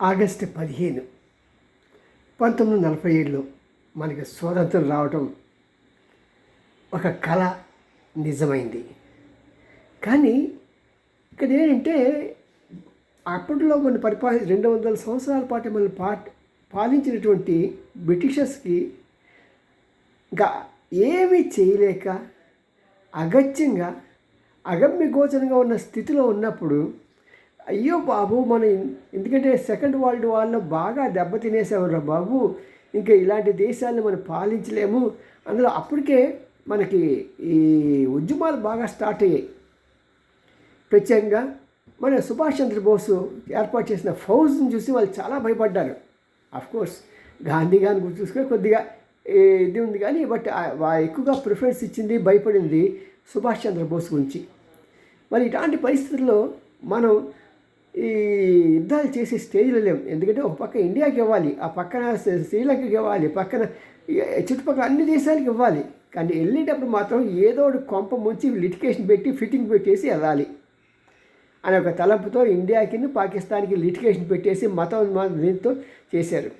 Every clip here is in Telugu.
ఆగస్టు పదిహేను పంతొమ్మిది వందల నలభై ఏడులో మనకి స్వాతంత్రం రావటం ఒక కళ నిజమైంది. కానీ ఇక్కడ ఏంటంటే అప్పట్లో మన పరిపాలి రెండు వందల సంవత్సరాల పాటు మనల్ని పా పాలించినటువంటి బ్రిటిషర్స్కి ఇంకా ఏమీ చేయలేక అగత్యంగా అగమ్యగోచరంగా ఉన్న స్థితిలో ఉన్నప్పుడు అయ్యో బాబు మనం ఎందుకంటే సెకండ్ వరల్డ్ వార్లో బాగా దెబ్బతినేసామరా బాబు. ఇంకా ఇలాంటి దేశాలను మనం పాలించలేము. అందులో అప్పటికే మనకి ఈ ఉద్యమాలు బాగా స్టార్ట్ అయ్యాయి. ప్రత్యేకంగా మన సుభాష్ చంద్రబోసు ఏర్పాటు చేసిన ఫౌజ్ని చూసి వాళ్ళు చాలా భయపడ్డారు. కోర్స్ గాంధీ గారిని గుర్తు చూసుకొని కొద్దిగా ఇది ఉంది కానీ బట్ ఎక్కువగా ప్రిఫరెన్స్ ఇచ్చింది భయపడింది సుభాష్ చంద్రబోస్ గురించి. మరి ఇలాంటి పరిస్థితుల్లో మనం ఈ యుద్ధాలు చేసే స్టేజ్లో లేవు. ఎందుకంటే ఒక పక్క ఇండియాకి ఇవ్వాలి ఆ పక్కన శ్రీలంకకి ఇవ్వాలి పక్కన చుట్టుపక్కల అన్ని దేశాలకు ఇవ్వాలి. కానీ వెళ్ళేటప్పుడు మాత్రం ఏదో ఒకటి కొంప ముంచి లిటికేషన్ పెట్టి ఫిట్టింగ్ పెట్టేసి వెళ్ళాలి. అనే ఒక తలంపుతో ఇండియాకి పాకిస్తాన్కి లిటికేషన్ పెట్టేసి మతం దీంతో చేశారు.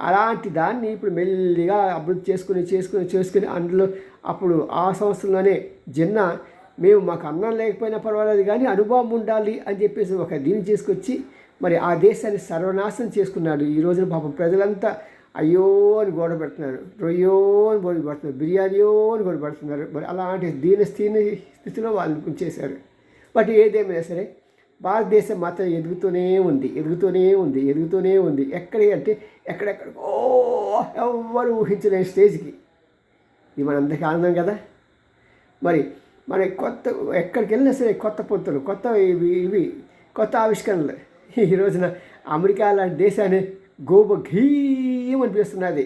అలాంటి దాన్ని ఇప్పుడు మెల్లిగా అభివృద్ధి చేసుకుని చేసుకుని చేసుకుని అందులో అప్పుడు ఆ సంవత్సరంలోనే జిన్నా మేము మాకు అన్నం లేకపోయినా పర్వాలేదు కానీ అనుభవం ఉండాలి అని చెప్పేసి ఒక దీన్ని తీసుకొచ్చి మరి ఆ దేశాన్ని సర్వనాశనం చేసుకున్నాడు. ఈ రోజున పాపం ప్రజలంతా అయ్యో అని గోడ పెడుతున్నారు. రొయ్యో అని గోడ పెడుతున్నారు. బిర్యానీయో అని గోడ పెడుతున్నారు. మరి అలాంటి దీని స్థితి స్థితిలో వాళ్ళు ఉంచేశారు బట్ ఏదేమైనా సరే భారతదేశం మాత్రం ఎదుగుతూనే ఉంది. ఎదుగుతూనే ఉంది. ఎదుగుతూనే ఉంది. ఎక్కడ అంటే ఎక్కడెక్కడ ఓ ఎవ్వరు ఊహించలేని స్టేజ్కి. ఇది మనందరికీ ఆనందం కదా? మరి మనకి కొత్త ఎక్కడికి వెళ్ళినా సరే కొత్త పొత్తులు కొత్త ఇవి ఇవి కొత్త ఆవిష్కరణలు. ఈ రోజున అమెరికా లాంటి దేశాన్ని గోబ ఘీయం అనిపిస్తున్నది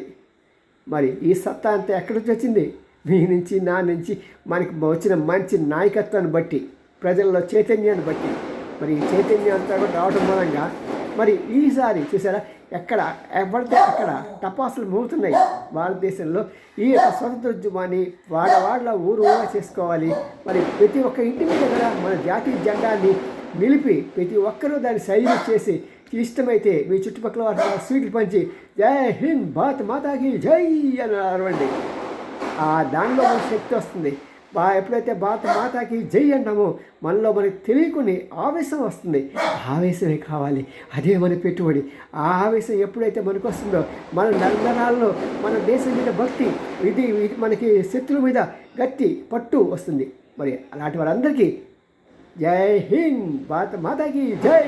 మరి ఈ సత్తా అంతా ఎక్కడి నుంచి వచ్చింది? మీ నుంచి నా నుంచి మనకి వచ్చిన మంచి నాయకత్వాన్ని బట్టి ప్రజల్లో చైతన్యాన్ని బట్టి. మరి ఈ చైతన్యం అంతా కూడా రావడం మూలంగా మరి ఈసారి చూసారా? ఎక్కడ ఎవరితే అక్కడ టపాసులు మోగుతున్నాయి? భారతదేశంలో ఈ యొక్క స్వతంత్రోద్యమాన్ని వాడవాడల ఊరు ఊరా చేసుకోవాలి. మరి ప్రతి ఒక్క ఇంటి మీద కూడా మన జాతీయ జెండాన్ని నిలిపి ప్రతి ఒక్కరూ దాన్ని శైలి చేసి ఇష్టమైతే మీ చుట్టుపక్కల వారి స్వీట్లు పంచి జై హింద్ భారత్ మాతాకి జై అని అరవండి ఆ దానిలో మనకు శక్తి వస్తుంది. బా ఎప్పుడైతే భారత మాతాకి జై అంటామో మనలో మనకి తెలియకుని ఆవేశం వస్తుంది. ఆవేశమే కావాలి. అదే మన పెట్టుబడి. ఆ ఆవేశం ఎప్పుడైతే మనకు వస్తుందో మన నరనరాల్లో మన దేశం మీద భక్తి ఇది మనకి శత్రువు మీద గట్టి పట్టు వస్తుంది. మరి అలాంటి వారందరికీ జై హింద్. భారత మాతాకి జై!